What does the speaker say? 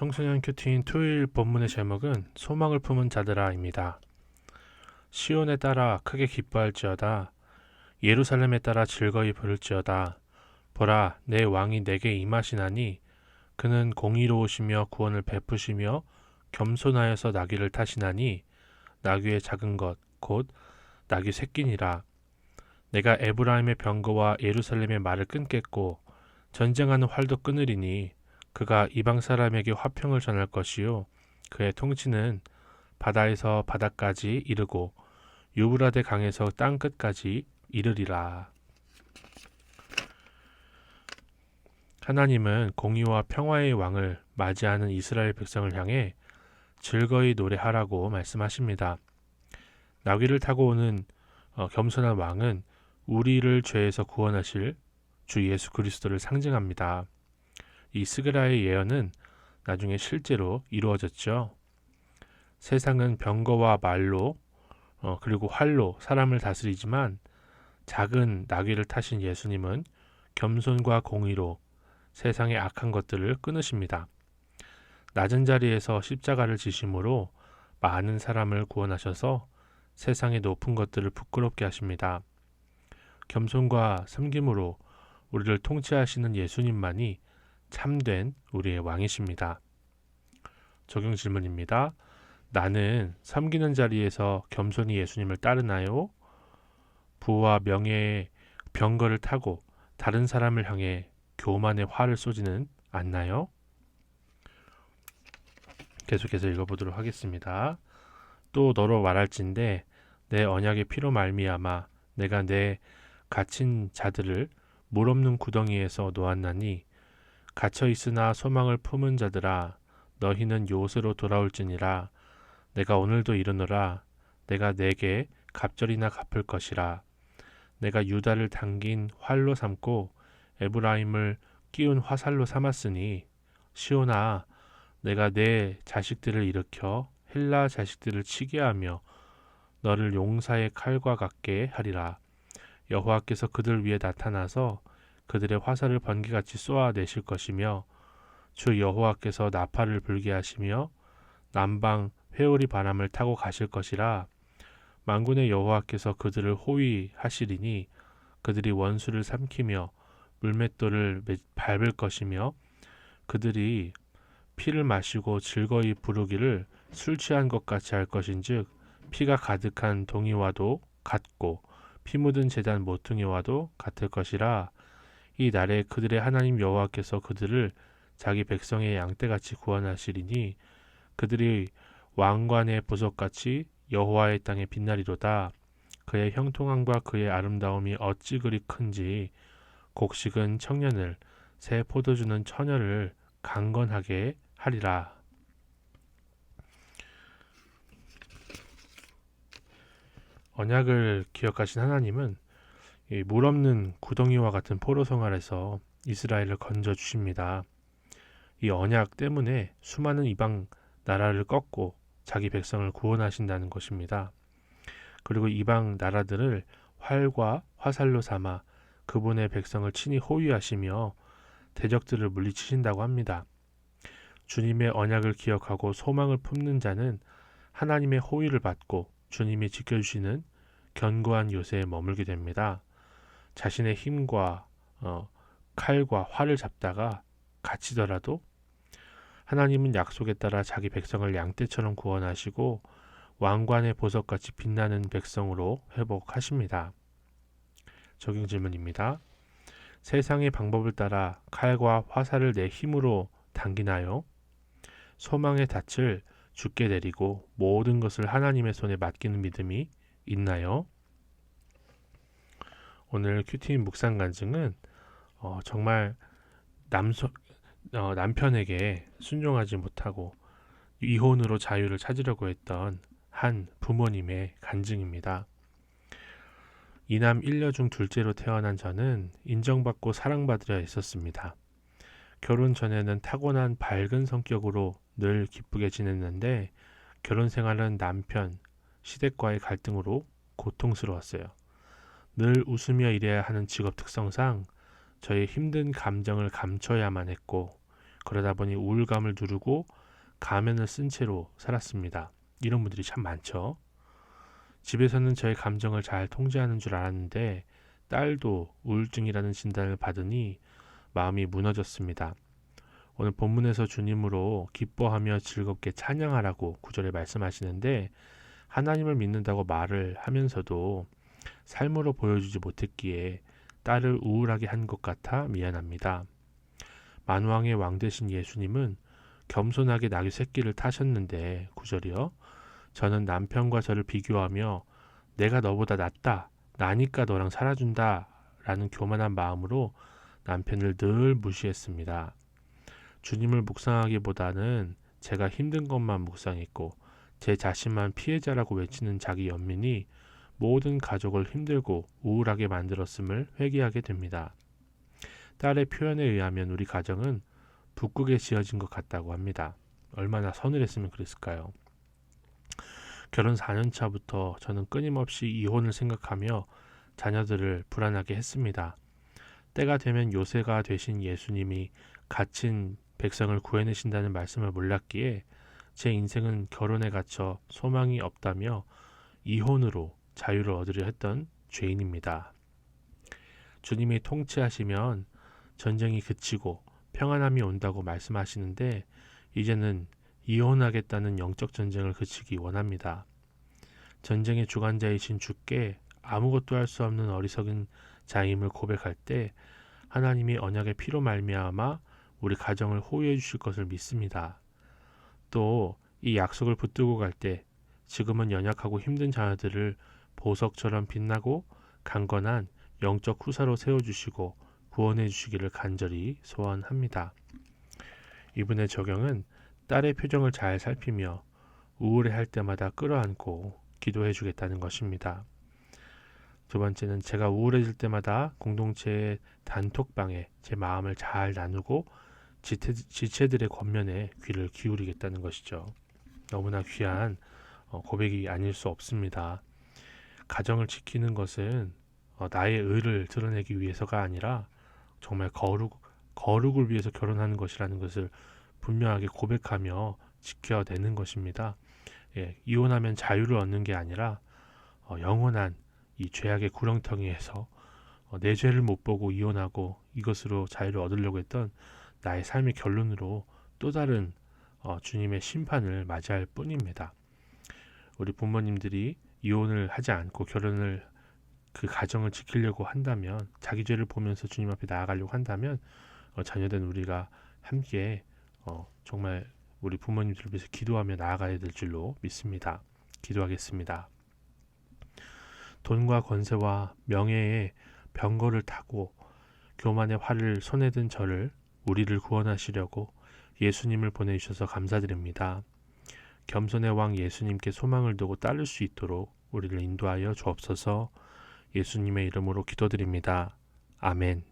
청소년 큐티인 토요일 본문의 제목은 소망을 품은 자들아입니다. 시온에 따라 크게 기뻐할지어다. 예루살렘에 따라 즐거이 부를지어다. 보라 내 왕이 내게 임하시나니 그는 공의로우시며 구원을 베푸시며 겸손하여서 나귀를 타시나니 나귀의 작은 것 곧 나귀 새끼니라. 내가 에브라임의 병거와 예루살렘의 말을 끊겠고 전쟁하는 활도 끊으리니 그가 이방 사람에게 화평을 전할 것이요 그의 통치는 바다에서 바다까지 이르고 유브라데 강에서 땅 끝까지 이르리라. 하나님은 공의와 평화의 왕을 맞이하는 이스라엘 백성을 향해 즐거이 노래하라고 말씀하십니다. 나귀를 타고 오는 어, 겸손한 왕은 우리를 죄에서 구원하실 주 예수 그리스도를 상징합니다. 이 스그라의 예언은 나중에 실제로 이루어졌죠. 세상은 병거와 말로 어, 그리고 활로 사람을 다스리지만 작은 나귀를 타신 예수님은 겸손과 공의로 세상의 악한 것들을 끊으십니다. 낮은 자리에서 십자가를 지심으로 많은 사람을 구원하셔서 세상의 높은 것들을 부끄럽게 하십니다. 겸손과 섬김으로 우리를 통치하시는 예수님만이 참된 우리의 왕이십니다. 적용 질문입니다. 나는 섬기는 자리에서 겸손히 예수님을 따르나요? 부와 명예의 병거를 타고 다른 사람을 향해 교만의 화를 쏘지는 않나요? 계속해서 읽어보도록 하겠습니다. 또 너로 말할진대 내 언약의 피로 말미암아 내가 내 갇힌 자들을 물 없는 구덩이에서 놓았나니 갇혀 있으나 소망을 품은 자들아 너희는 요새로 돌아올지니라. 내가 오늘도 이르노라. 내가 내게 갑절이나 갚을 것이라. 내가 유다를 당긴 활로 삼고 에브라임을 끼운 화살로 삼았으니 시오나 내가 내 자식들을 일으켜 헬라 자식들을 치게 하며 너를 용사의 칼과 같게 하리라. 여호와께서 그들 위에 나타나서 그들의 화살을 번개같이 쏘아내실 것이며 주 여호와께서 나팔을 불게 하시며 남방 회오리 바람을 타고 가실 것이라 만군의 여호와께서 그들을 호위하시리니 그들이 원수를 삼키며 물맷돌을 밟을 것이며 그들이 피를 마시고 즐거이 부르기를 술 취한 것 같이 할 것인즉 피가 가득한 동이와도 같고 피 묻은 재단 모퉁이와도 같을 것이라 이 날에 그들의 하나님 여호와께서 그들을 자기 백성의 양떼같이 구원하시리니 그들이 왕관의 보석같이 여호와의 땅에 빛나리로다. 그의 형통함과 그의 아름다움이 어찌 그리 큰지 곡식은 청년을 새 포도주는 처녀를 강건하게 하리라. 언약을 기억하신 하나님은 물 없는 구덩이와 같은 포로성 아래서 이스라엘을 건져 주십니다. 이 언약 때문에 수많은 이방 나라를 꺾고 자기 백성을 구원하신다는 것입니다. 그리고 이방 나라들을 활과 화살로 삼아 그분의 백성을 친히 호위하시며 대적들을 물리치신다고 합니다. 주님의 언약을 기억하고 소망을 품는 자는 하나님의 호위를 받고 주님이 지켜주시는 견고한 요새에 머물게 됩니다. 자신의 힘과 어, 칼과 활을 잡다가 갇히더라도 하나님은 약속에 따라 자기 백성을 양떼처럼 구원하시고 왕관의 보석같이 빛나는 백성으로 회복하십니다. 적용 질문입니다. 세상의 방법을 따라 칼과 화살을 내 힘으로 당기나요? 소망의 닻을 죽게 내리고 모든 것을 하나님의 손에 맡기는 믿음이 있나요? 오늘 큐티인 묵상 간증은 어, 정말 남소, 어, 남편에게 순종하지 못하고 이혼으로 자유를 찾으려고 했던 한 부모님의 간증입니다. 이남 일녀 중 둘째로 태어난 저는 인정받고 사랑받으려 했었습니다. 결혼 전에는 타고난 밝은 성격으로 늘 기쁘게 지냈는데 결혼 생활은 남편, 시댁과의 갈등으로 고통스러웠어요. 늘 웃으며 일해야 하는 직업 특성상 저의 힘든 감정을 감춰야만 했고 그러다 보니 우울감을 누르고 가면을 쓴 채로 살았습니다. 이런 분들이 참 많죠. 집에서는 저의 감정을 잘 통제하는 줄 알았는데 딸도 우울증이라는 진단을 받으니 마음이 무너졌습니다. 오늘 본문에서 주님으로 기뻐하며 즐겁게 찬양하라고 구절에 말씀하시는데 하나님을 믿는다고 말을 하면서도 삶으로 보여주지 못했기에 딸을 우울하게 한 것 같아 미안합니다. 만왕의 왕 되신 예수님은 겸손하게 나귀 새끼를 타셨는데 구절이요. 저는 남편과 저를 비교하며 내가 너보다 낫다. 나니까 너랑 살아준다. 라는 교만한 마음으로 남편을 늘 무시했습니다. 주님을 묵상하기보다는 제가 힘든 것만 묵상했고 제 자신만 피해자라고 외치는 자기 연민이 모든 가족을 힘들고 우울하게 만들었음을 회개하게 됩니다. 딸의 표현에 의하면 우리 가정은 북극에 지어진 것 같다고 합니다. 얼마나 서늘했으면 그랬을까요? 결혼 4년 차부터 저는 끊임없이 이혼을 생각하며 자녀들을 불안하게 했습니다. 때가 되면 요새가 되신 예수님이 갇힌 백성을 구해내신다는 말씀을 몰랐기에 제 인생은 결혼에 갇혀 소망이 없다며 이혼으로 자유를 얻으려 했던 죄인입니다. 주님이 통치하시면 전쟁이 그치고 평안함이 온다고 말씀하시는데 이제는 이혼하겠다는 영적 전쟁을 그치기 원합니다. 전쟁의 주관자이신 주께 아무것도 할 수 없는 어리석은 자임을 고백할 때 하나님이 언약의 피로 말미암아 우리 가정을 호위해 주실 것을 믿습니다. 또 이 약속을 붙들고 갈 때 지금은 연약하고 힘든 자녀들을 보석처럼 빛나고 강건한 영적 후사로 세워주시고 구원해 주시기를 간절히 소원합니다. 이분의 적용은 딸의 표정을 잘 살피며 우울해할 때마다 끌어안고 기도해 주겠다는 것입니다. 두 번째는 제가 우울해질 때마다 공동체의 단톡방에 제 마음을 잘 나누고 지체, 지체들의 권면에 귀를 기울이겠다는 것이죠. 너무나 귀한 어, 고백이 아닐 수 없습니다. 가정을 지키는 것은 어, 나의 의를 드러내기 위해서가 아니라 정말 거룩, 거룩을 위해서 결혼하는 것이라는 것을 분명하게 고백하며 지켜내는 것입니다. 예, 이혼하면 자유를 얻는 게 아니라 어, 영원한 이 죄악의 구렁텅이에서 어, 내 죄를 못 보고 이혼하고 이것으로 자유를 얻으려고 했던 나의 삶의 결론으로 또 다른 어, 주님의 심판을 맞이할 뿐입니다. 우리 부모님들이 이혼을 하지 않고 결혼을 그 가정을 지키려고 한다면 자기 죄를 보면서 주님 앞에 나아가려고 한다면 어, 자녀된 우리가 함께 어, 정말 우리 부모님들을 위해서 기도하며 나아가야 될 줄로 믿습니다. 기도하겠습니다. 돈과 권세와 명예의 병거를 타고 교만의 활을 손에 든 저를 우리를 구원하시려고 예수님을 보내주셔서 감사드립니다. 겸손의 왕 예수님께 소망을 두고 따를 수 있도록 우리를 인도하여 주옵소서 예수님의 이름으로 기도드립니다. 아멘.